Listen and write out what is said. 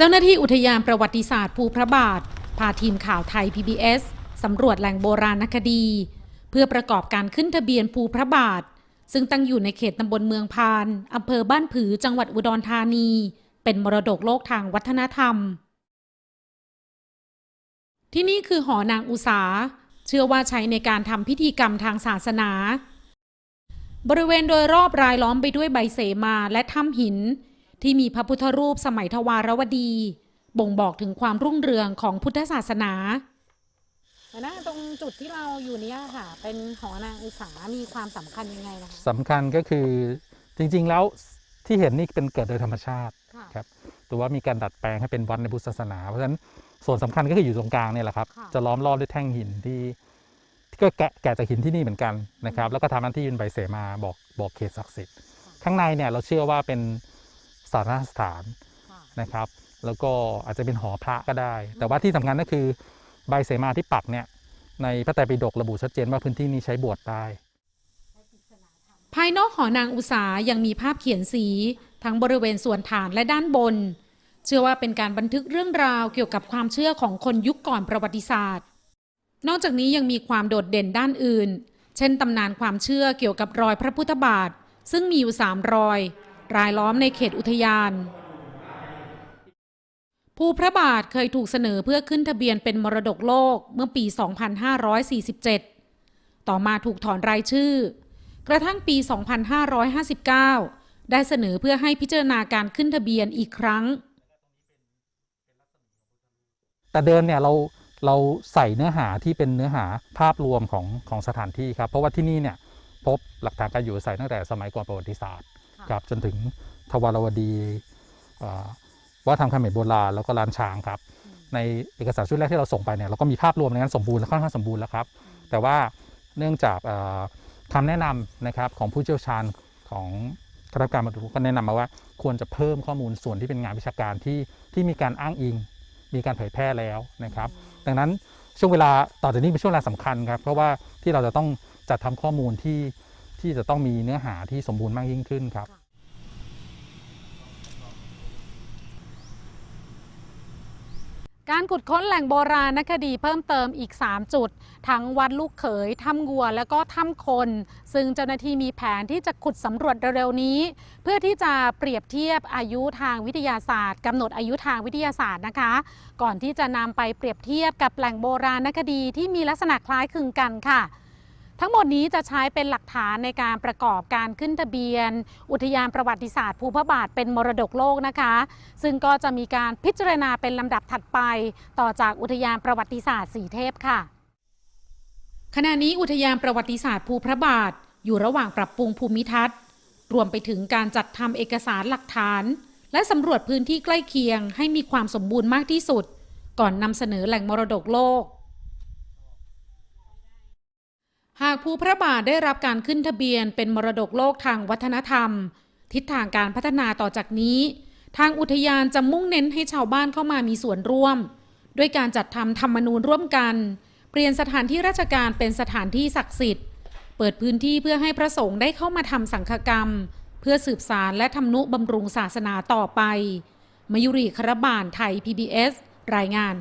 เจ้าหน้าที่อุทยานประวัติศาสตร์ภูพระบาท พาทีมข่าวไทย PBS สำรวจแหล่งโบราณคดี เพื่อประกอบการขึ้นทะเบียนภูพระบาท ซึ่งตั้งอยู่ในเขตตำบลเมืองพานอำเภอบ้านผือจังหวัดอุดรธานี เป็นมรดกโลกทางวัฒนธรรม ที่นี่คือหอนางอุสา เชื่อว่าใช้ในการทำพิธีกรรมทางศาสนา บริเวณโดยรอบรายล้อมไปด้วยใบเสมาและถ้ำหิน ที่มีพระพุทธรูปสมัยทวารวดี บ่งบอกถึงความรุ่งเรืองของพุทธศาสนาหัวหน้าตรงจุดที่เราอยู่เนี้ยค่ะ เป็นหอนางอุสามีความสำคัญยังไงนะคะสำคัญก็คือจริงๆแล้วที่เห็นนี่เป็นเกิดโดยธรรมชาติค่ะครับแต่ว่ามีการดัดแปลงให้เป็นวัดในพุทธศาสนา เพราะฉะนั้นส่วนสำคัญก็คืออยู่ตรงกลางเนี่ยแหละครับค่ะจะล้อมรอบด้วยแท่งหินที่ที่ก็แกะแกะจากหินที่นี่เหมือนกันนะครับ แล้วก็ทำหน้าที่เป็นใบเสมาบอกบอกเขตศักดิ์สิทธิ์ ข้างในเนี่ยเราเชื่อว่าเป็น สาธารณสถานค่ะนะครับ แล้วก็อาจจะเป็นหอพระก็ได้ แต่ว่าที่สำคัญก็คือใบเสมาที่ปักเนี่ยในพระไตรปิฎกระบุชัดเจนว่าพื้นที่นี้ใช้บวชได้ ภายนอกหอนางอุสายังมีภาพเขียนสี ทั้งบริเวณส่วนฐานและด้านบน เชื่อว่าเป็นการบันทึกเรื่องราวเกี่ยวกับความเชื่อของคนยุคก่อนประวัติศาสตร์ นอกจากนี้ยังมีความโดดเด่นด้านอื่น เช่นตำนานความเชื่อเกี่ยวกับรอยพระพุทธบาท ซึ่งมีอยู่สามรอย รายล้อมในเขตอุทยาน ภูพระบาทเคยถูกเสนอเพื่อขึ้นทะเบียนเป็นมรดกโลกเมื่อปี 2547 ต่อมาถูกถอนรายชื่อ กระทั่งปี 2559 ได้เสนอเพื่อให้พิจารณาการขึ้นทะเบียนอีกครั้ง แต่เดิมเนี่ยเราเราใส่เนื้อหาที่เป็นเนื้อหาภาพรวมของของสถานที่ครับ เพราะว่าที่นี่เนี่ยพบหลักฐานการอยู่อาศัยตั้งแต่สมัยก่อนประวัติศาสตร์ ค่ะครับจนถึงทวารวดีเอ่อวัฒนธรรมเขมรโบราณแล้วก็ลานช้างครับ ในเอกสารชุดแรกที่เราส่งไปเนี่ยเราก็มีภาพรวมในนั้นสมบูรณ์และค่อนข้างสมบูรณ์แล้วครับ แต่ว่าเนื่องจากเอ่อคำแนะนำนะครับของผู้เชี่ยวชาญของคณะกรรมการมาดูก็แนะนำมาว่า ควรจะเพิ่มข้อมูลส่วนที่เป็นงานวิชาการที่ที่มีการอ้างอิง มีการเผยแพร่แล้วนะครับ ดังนั้นช่วงเวลาต่อจากนี้เป็นช่วงเวลาสำคัญครับ เพราะว่าที่เราจะต้องจัดทำข้อมูลที่ ที่จะต้องมีเนื้อหาที่สมบูรณ์มากยิ่งขึ้นครับการขุดค้นแหล่งโบราณคดีเพิ่มเติมอีก 3 จุด ทั้งวัดลูกเขย ถ้ำงัว แล้วก็ถ้ำคน ซึ่งเจ้าหน้าที่มีแผนที่จะขุดสำรวจเร็วๆนี้ เพื่อที่จะเปรียบเทียบอายุทางวิทยาศาสตร์กำหนดอายุทางวิทยาศาสตร์นะคะ ก่อนที่จะนำไปเปรียบเทียบกับแหล่งโบราณคดีที่มีลักษณะคล้ายคลึงกันค่ะ ทั้งหมดนี้จะใช้เป็นหลักฐานในการประกอบการขึ้นทะเบียน อุทยานประวัติศาสตร์ภูพระบาทเป็นมรดกโลกนะคะ ซึ่งก็จะมีการพิจารณาเป็นลำดับถัดไป ต่อจากอุทยานประวัติศาสตร์สีเทพค่ะ ขณะนี้อุทยานประวัติศาสตร์ภูพระบาท อยู่ระหว่างปรับปรุงภูมิทัศน์ รวมไปถึงการจัดทำเอกสารหลักฐาน และสำรวจพื้นที่ใกล้เคียงให้มีความสมบูรณ์มากที่สุด ก่อนนำเสนอแหล่งมรดกโลก หากภูพระบาทได้รับการขึ้นทะเบียนเป็นมรดกโลกทางวัฒนธรรม ทิศทางการพัฒนาต่อจากนี้ ทางอุทยานจะมุ่งเน้นให้ชาวบ้านเข้ามามีส่วนร่วม ด้วยการจัดทำธรรมนูญร่วมกัน เปลี่ยนสถานที่ราชการเป็นสถานที่ศักดิ์สิทธิ์ เปิดพื้นที่เพื่อให้พระสงฆ์ได้เข้ามาทำสังฆกรรม เพื่อสืบสารและทำนุบำรุงศาสนาต่อไป มยุรีครบาลไทย PBS รายงาน